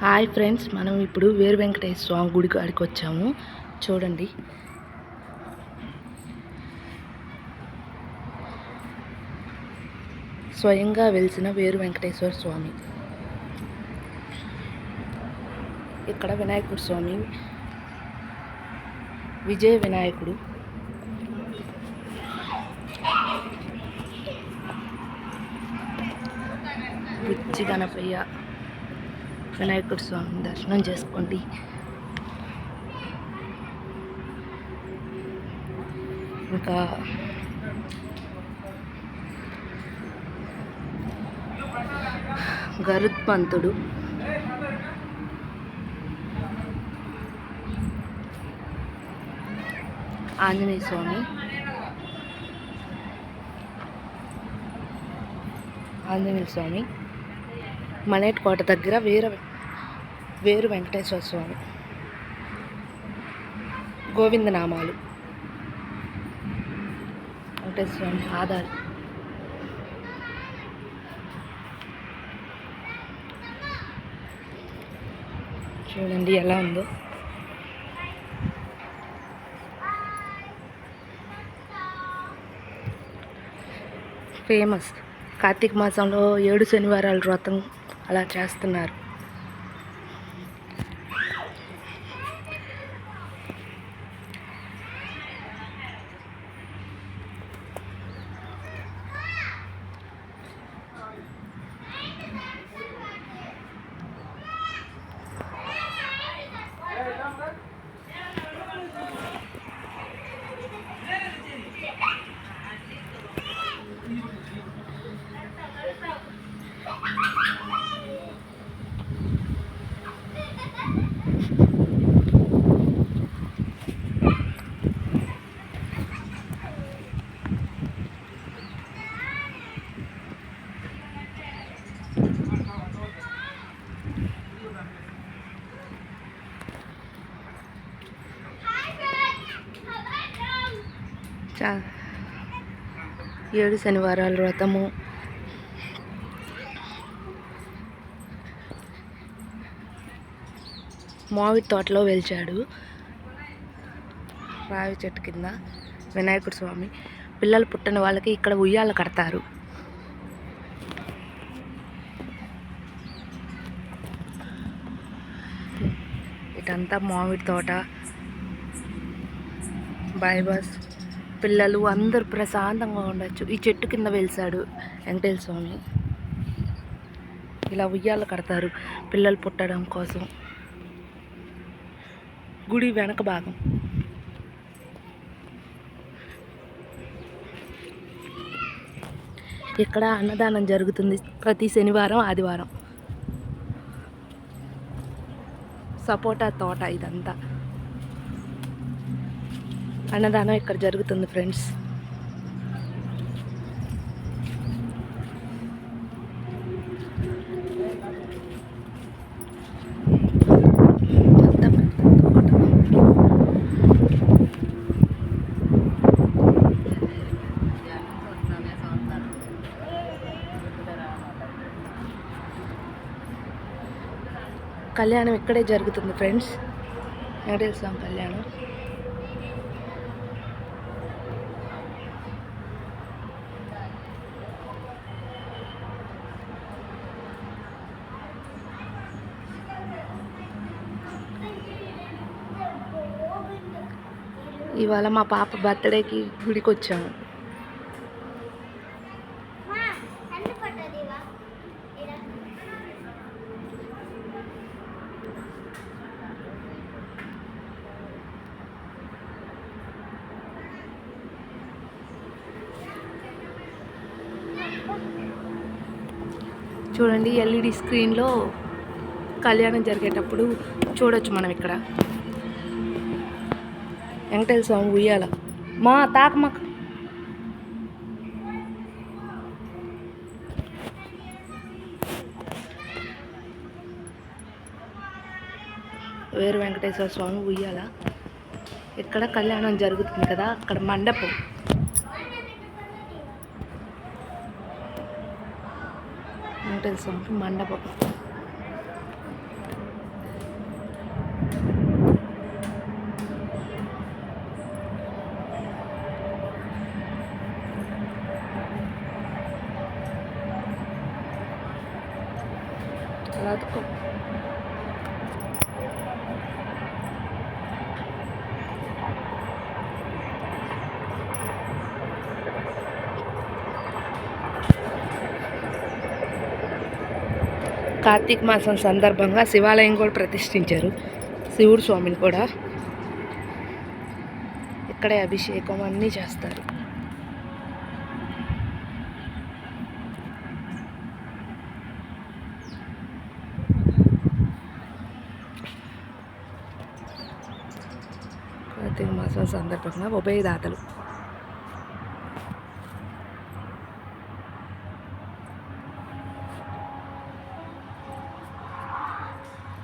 Hi friends మనం ఇప్పుడు వేరు వెంకటేశ్వర స్వామి గుడి కాడికి వచ్చాము. చూడండి. స్వయంగా వెలిసిన వేరు వెంకటేశ్వర స్వామి. ఇక్కడ వినాయకుడు స్వామి విజయ వినాయకుడు. పిచ్చి గణపయ్య. వినాయకుడి స్వామి దర్శనం చేసుకోండి. ఇంకా గరుత్మంతుడు ఆంజనేయ స్వామి. ఆంజనేయ స్వామి. మనేట్ కోట దగ్గర వీర వేరు వెంకటేశ్వర స్వామి. గోవిందనామాలు. వెంకటేశ్వర స్వామి ఆధార్. చూడండి ఎలా ఉందో. ఫేమస్. కార్తీక మాసంలో ఏడు శనివారాల వ్రతం అలా చేస్తున్నారు. చా ఏడు శనివారాల వ్రతము. మామిడి తోటలో వెలిచాడు. రావి చెట్టు కింద వినాయకుడు స్వామి. పిల్లలు పుట్టిన వాళ్ళకి ఇక్కడ ఉయ్యాల కడతారు. ఇటంతా మామిడి తోట. బైబస్ పిల్లలు అందరూ ప్రశాంతంగా ఉండొచ్చు. ఈ చెట్టు కింద వెలిసాడు వెంకటేశ్వర స్వామి. ఇలా ఉయ్యాలు కడతారు పిల్లలు పుట్టడం కోసం. గుడి వెనక భాగం. ఇక్కడ అన్నదానం జరుగుతుంది ప్రతి శనివారం ఆదివారం. సపోటా తోట ఇదంతా. అన్నదానం ఇక్కడ జరుగుతుంది ఫ్రెండ్స్. కళ్యాణం ఇక్కడే జరుగుతుంది ఫ్రెండ్స్. వెంకటేశ్వర స్వామి కళ్యాణం. ఇవాళ మా పాప బర్త్డేకి గుడికి వచ్చాము చూడండి ఎల్ఈడి స్క్రీన్లో కళ్యాణం జరిగేటప్పుడు చూడొచ్చు మనం ఇక్కడ. వెంకటేశ్వర స్వామి ఉయ్యాల. మా తాకమాక వేరు వెంకటేశ్వర స్వామి ఉయ్యాల. ఇక్కడ కళ్యాణం జరుగుతుంది కదా అక్కడ మండపం. వెంకటేశ్వర స్వామికి మండపం అలా అతుక్కో. కార్తీక మాసం సందర్భంగా శివాలయం కూడా ప్రతిష్ఠించారు. శివుడు స్వామిని కూడా. ఇక్కడే అభిషేకం అన్నీ చేస్తారు. కార్తీక సందర్భంగా ఉభయదాతలు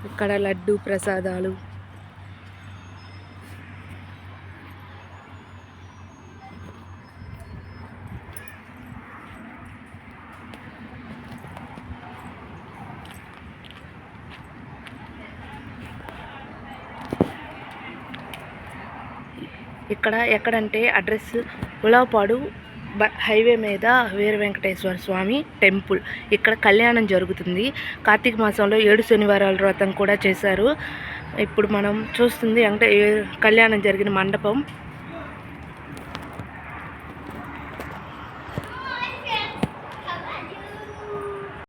ఇక్కడ లడ్డు ప్రసాదాలు ఇక్కడ ఎక్కడంటే అడ్రస్ ఉలాపాడు బ హైవే మీద వీర వెంకటేశ్వర స్వామి టెంపుల్. ఇక్కడ కళ్యాణం జరుగుతుంది. కార్తీక మాసంలో ఏడు శనివారాల వ్రతం కూడా చేశారు. ఇప్పుడు మనం చూస్తుంది అంటే కళ్యాణం జరిగిన మండపం